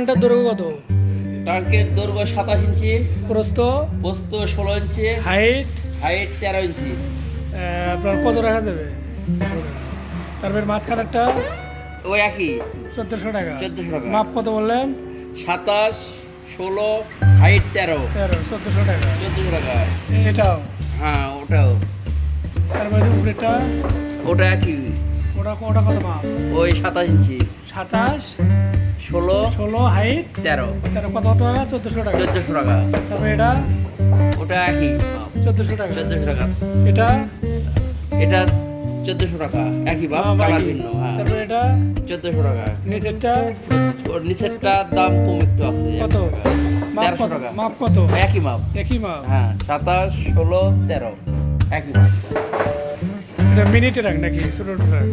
এটা দৈর্ঘ্য কত? ট্রাঙ্কের দৈর্ঘ্য সাতাশ ইঞ্চি। প্রস্থ? পোস্ত ষোলো ইঞ্চি। হাইট হাইট তেরো ইঞ্চি। আপনার কত রাখা যাবে? তারপর মাঝখানেরটা ওই একই। চোদ্দোশো টাকা। চোদ্দোশো টাকা। মাপ কত বললেন? সাতাশ ষোলো হাইট তেরো। তেরো চোদ্দোশো টাকা। চোদ্দোশো টাকা। এটাও? হ্যাঁ ওটাও। তারপরে উপরেটা ওটা একই। ওটা ওটা কত মাপ? ওই সাতাশ ইঞ্চি। সাতাশ? ষোলো ষোলো হাইট তেরো। তেরো কত টাকা? চোদ্দোশো টাকা। চোদ্দোশো টাকা। তারপরে এটা? ওটা একই। চোদ্দোশো টাকা। চোদ্দোশো টাকা। এটা? এটা চোদ্দোশো টাকা। একই বা কালার ভিন্ন হ্যাঁ। তারপরে এটা? চোদ্দোশো টাকা। নিচেরটা? ওর নিচেরটার দাম কম একটু আছে। কত? মাপ তেরোশো কত? টাকা মাপ কত? একই মাপ একই মাপ? হ্যাঁ সাতাশ ষোলো তেরো। একই মাপ এটা মিনিটে রাখ নাকি? ছোটো রাখ